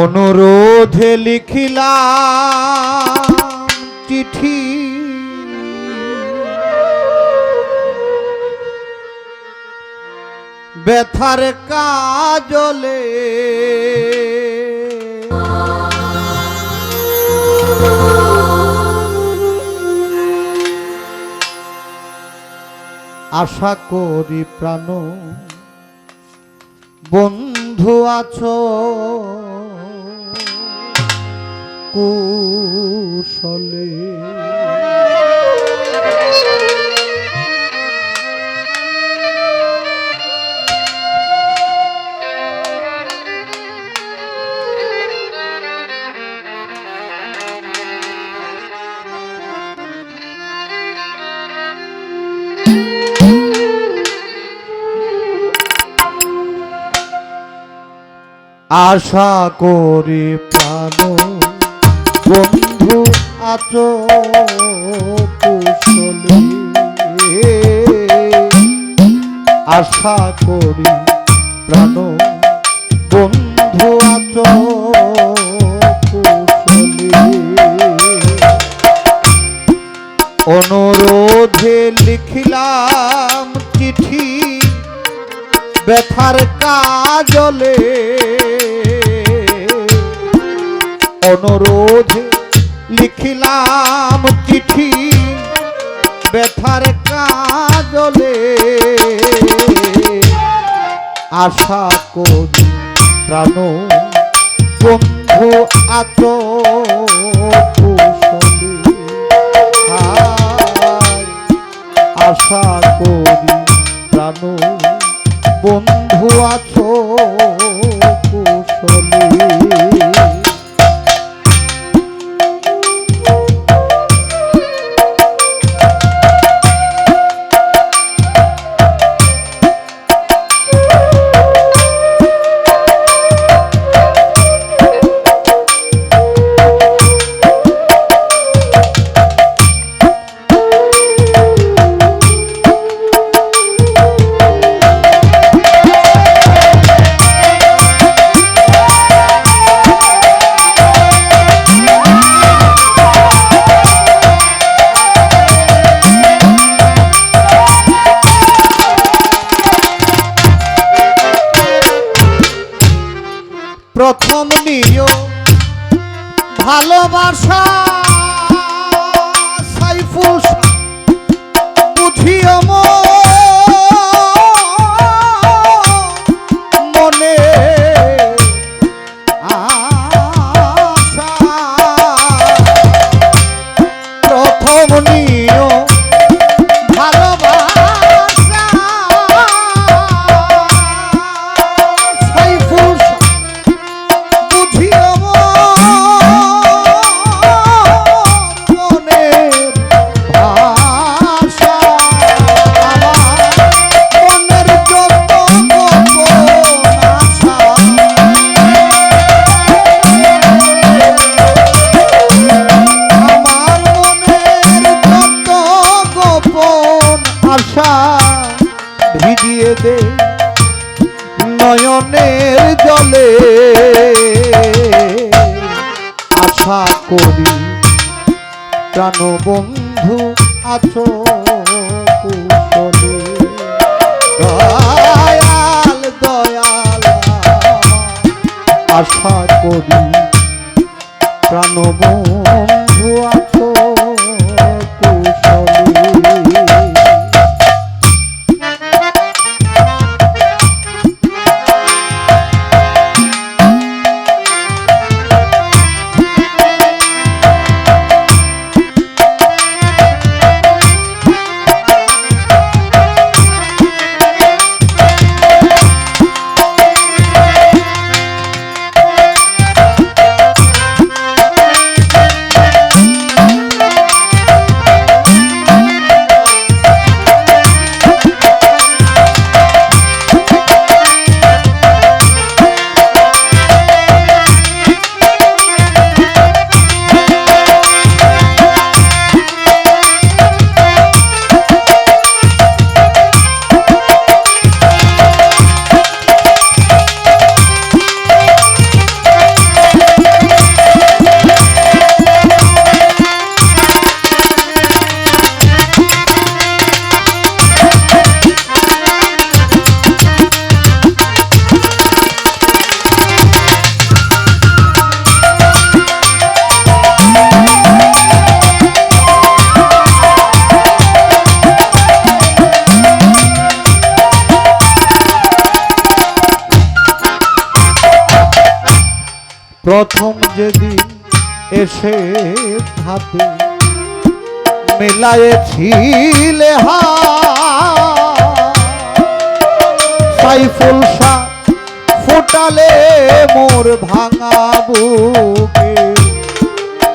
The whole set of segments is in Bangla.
অনুরোধে লিখিলা চিঠি। ব্যথার কাজলে আশা করি প্রাণ বন্ধু আছো। কুশলে। আশা করি প্রাণ বন্ধু আছো কুশলে আশা করি প্রাণ বন্ধু আছো কুশলে অনুরোধে লিখিলাম চিঠি ব্যথার কাজলে। অনুরোধে লিখিলাম চিঠি ব্যথার কাজলে। আশা করি প্রাণ বন্ধু আত প্রথম নিও ভালোবাসা সাইফুস বুঝিও মনে। নয়নের জলে। আশা করি প্রাণ বন্ধু আছো কুশলে। দয়াল দয়াল আশা করি প্রাণ বন্ধু প্রথম যেদিন এসে হাতে মেলায়েছিলে হা শাহ ফোটালে মোর ভাঙা বুকে।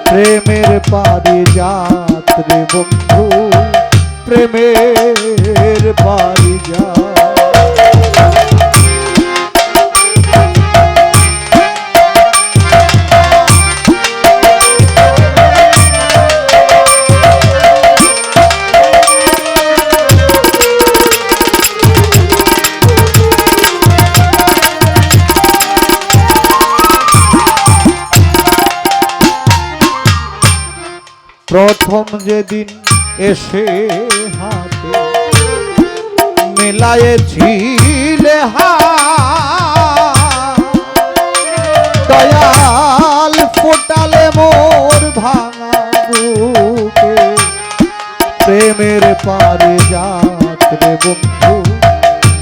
প্রেমের পারি যাত্রে বন্ধু, প্রেমের পারি যা যেদিন এসে হাতে মেলায়েছিলে হা দয়াল ফোটালে মোর ভাঙা প্রেমের পারে যাত্রে বন্ধু,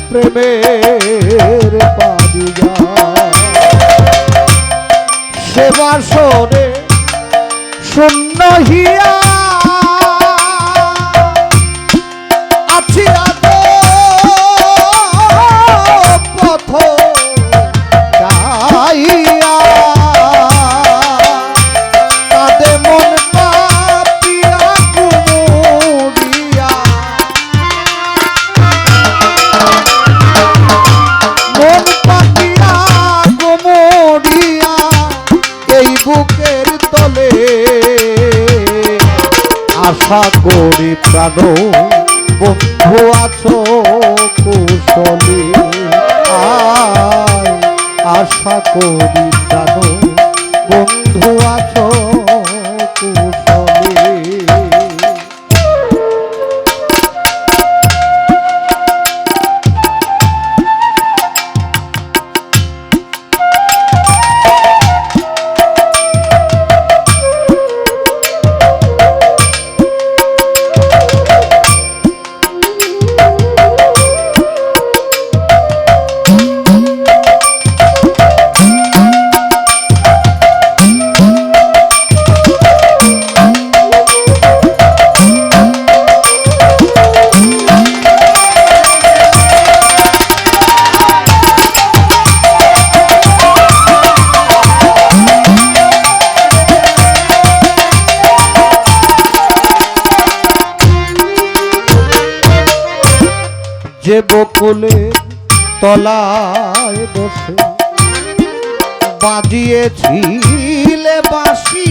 প্রেমের পারে যা সেবা সরে শূন্য হিয়া আশা করি প্রাণ। বন্ধু আছো কুশলী। আশা করি যে বকুলে তলায় বসে বাজিয়েছিলে বাঁশি।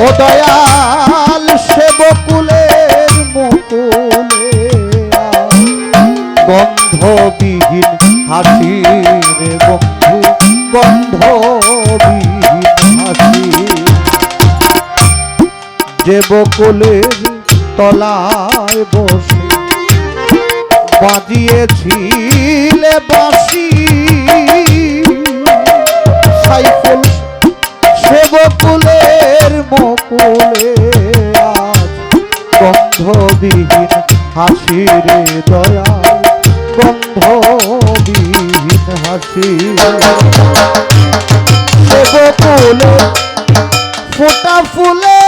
ও দয়াল সে বকুলের মুকুলে গন্ধবিহীন হাসি রে বন্ধু গন্ধবিহীন হাসি যে বকুলের তলায় বসে বাজিয়েছিলে বাঁশি। সাইফুল সে বকুলের মকুলে গন্ধবিহীন হাসি রে দয়া গন্ধবিহীন হাসি সেবকুলে ফোটা ফুলে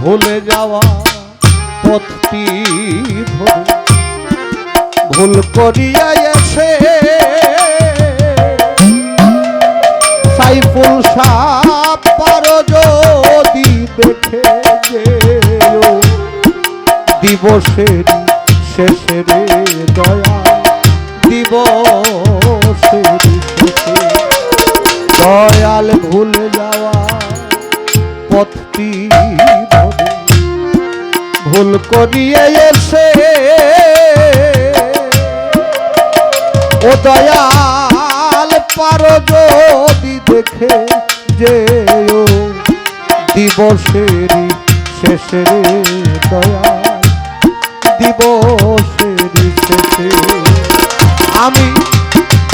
ভুলে যাওয়া পথটি ভুল করিয়া এসে সাইফুল যদি দেখে যেও। দিবসের শেষে রে দয়া। দিবসের শেষে দয়াল ভুলে যাওয়া পথটি ভুল করিয়ে এসে ও দয়াল পারো যদি দেখে যে দিবসেরই শেষে দয়া। দিবসেরি শেষে। আমি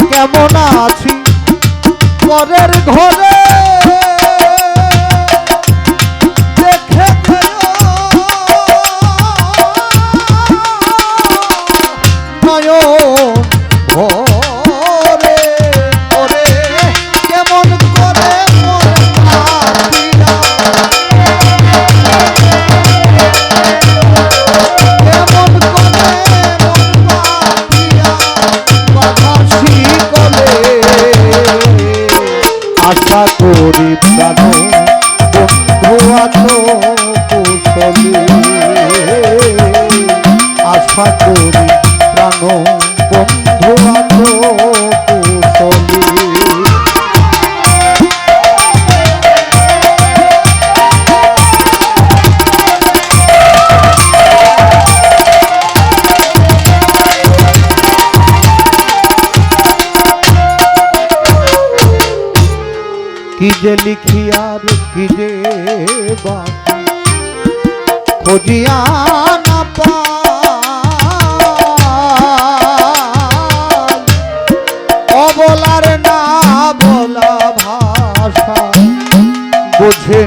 কেমন আছি? পরের ঘরে যে লিখি আর কি যে খোঁজিয়া না পাই। অবলার না বলা ভাষা বুঝে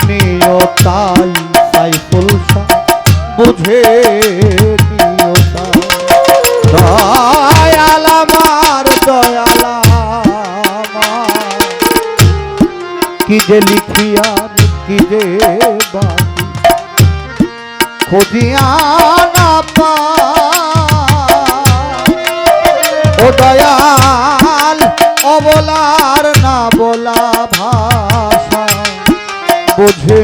দয়াল অবলার না বলা ভাষা। বুঝে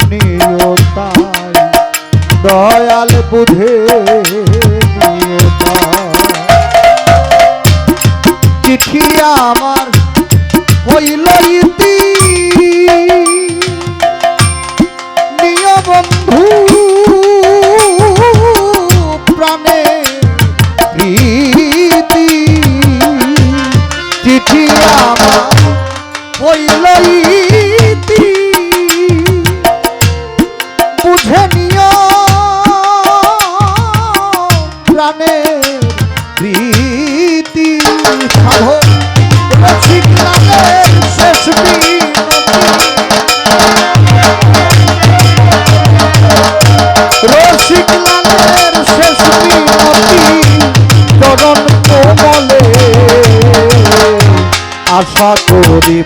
আশা করি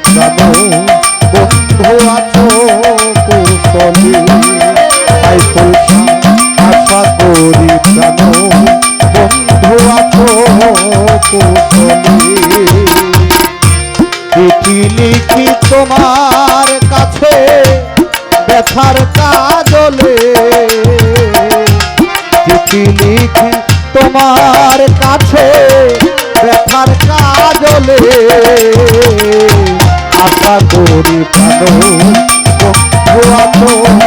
আশা করি চিঠি লিখি তোমার কাছে ব্যথার কাজলে। চিঠি লিখি তোমার কাছে আশা করি প্রাণ